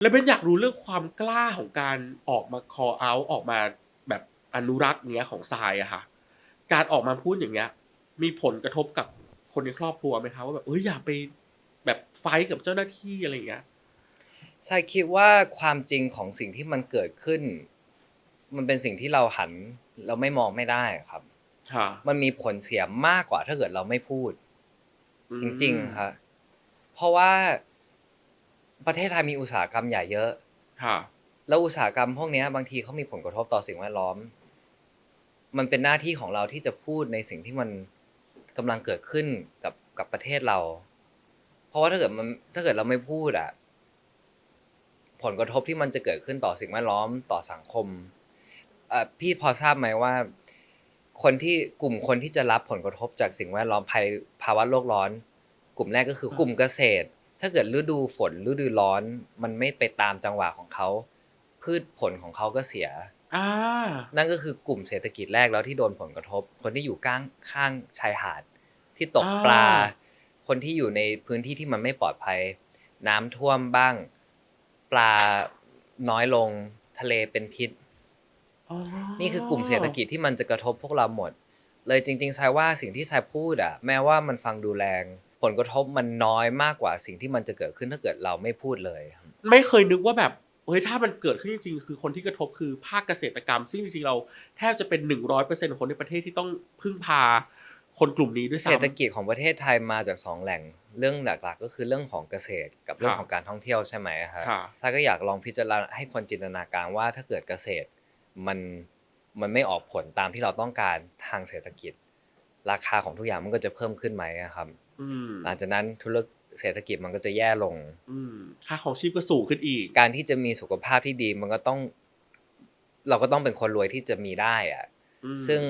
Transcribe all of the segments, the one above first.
แล้วเป็นอยากรู้เรื่องความกล้าของการออกมา call out ออกมาแบบอนุรักษ์เนี้ยของทรายอะค่ะการออกมาพูดอย่างเงี้ย มีผลกระทบกับคนในครอบครัวไหมคะว่าแบบเอ้ยอย่าไปแบบไฟท์กับเจ้าหน้าที่อะไรอย่างเงี้ยทรายคิดว่าความจริงของสิ่งที่มันเกิดขึ้น มันเป็นสิ่งที่เราหันเราไม่มองไม่ได้ครับค่ะมันมีผลเสียมากกว่าถ้าเกิดเราไม่พูด จริงๆครับเพราะว่า ประเทศไทยมีอุตสาหกรรมใหญ่เยอะ ค่ะ แล้วอุตสาหกรรมพวกเนี้ยบางทีเขามีผลกระทบต่อสิ่งแวดล้อม มันเป็นหน้าที่ของเราที่จะพูดในสิ่งที่มันกำลังเกิดขึ้นกับกับประเทศเรา เพราะว่าถ้าเกิดมันถ้าเกิดเราไม่พูดอะผลกระทบที่มันจะเกิดขึ้นต่อสิ่งแวดล้อมต่อสังคมเอ่อพี่พอทราบไหมว่า คนที่กลุ่มคนที่จะรับผลกระทบจากสิ่งแวดล้อมภัยภาวะโลกร้อน กลุ่มแรกก็คือกลุ่มเกษตร ถ้าเกิดฤดูฝนฤดูร้อนมันไม่ไปตามจังหวะของเขา พืชผลของเขาก็เสียอ่านั่นก็คือกลุ่มเศรษฐกิจแรกแล้วที่โดนผลกระทบ คนที่อยู่ข้างข้างชายหาด ที่ตกปลาอ่าคนที่อยู่ในพื้นที่ที่มันไม่ปลอดภัย น้ำท่วมบ้าง ปลาน้อยลงทะเลเป็นพิษอ๋อนี่คือกลุ่มเศรษฐกิจที่มันจะกระทบพวกเราหมด เลยจริงๆทรายว่าสิ่งที่ทรายพูดอะแม้ว่ามันฟังดูแรง ผลกระทบมันน้อยมากกว่าสิ่งที่มันจะเกิดขึ้นถ้าเกิดเราไม่พูดเลย ไม่เคยนึกว่าแบบเฮ้ยถ้ามันเกิดขึ้นจริงๆ คือคนที่กระทบคือภาคเกษตรกรรม ซึ่งจริงๆ เราแทบจะเป็นหนึ่งร้อยเปอร์เซ็นต์ของคนในประเทศที่ต้องพึ่งพาคนกลุ่มนี้ด้วยเศรษฐซ้ำกิจของประเทศไทยมาจากสองแหล่งเรื่องหลักๆ ก็คือเรื่องของเกษตรกับเรื่องค่ะของการท่องเที่ยวใช่ไหมครับค่ะถ้าก็อยากลองพิจารณาให้คนจินตนาการว่าถ้าเกิดเกษตรมันมันไม่ออกผลตามที่เราต้องการทางเศรษฐกิจ ราคาของทุกอย่างมันก็จะเพิ่มขึ้นไหมอะครับอืม หลังจากนั้นธุรกิจเศรษฐกิจมันก็จะแย่ลงอืมค่าของชีพก็สูงขึ้นอีก การที่จะมีสุขภาพที่ดีมันก็ต้อง เราก็ต้องเป็นคนรวยที่จะมีได้อะอืมซึ่ง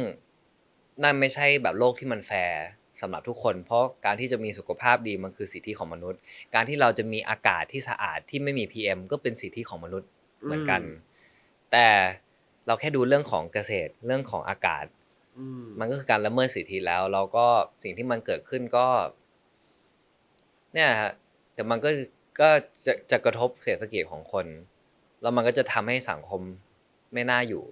นั่นไม่ใช่แบบโลกที่มันแฟร์สำหรับทุกคน เพราะการที่จะมีสุขภาพดีมันคือสิทธิของมนุษย์ การที่เราจะมีอากาศที่สะอาดที่ไม่มี PM ก็เป็นสิทธิของมนุษย์เหมือนกัน แต่เราแค่ดูเรื่องของเกษตรเรื่องของอากาศอื มมันก็คือการละเมิดสิทธิแล้ว เราก็สิ่งที่มันเกิดขึ้นก็ เนี่ยฮะแต่มันก็ก็จะจะกระทบเศรษฐกิจของคน แล้วมันก็จะทำให้สังคมไม่น่าอยู่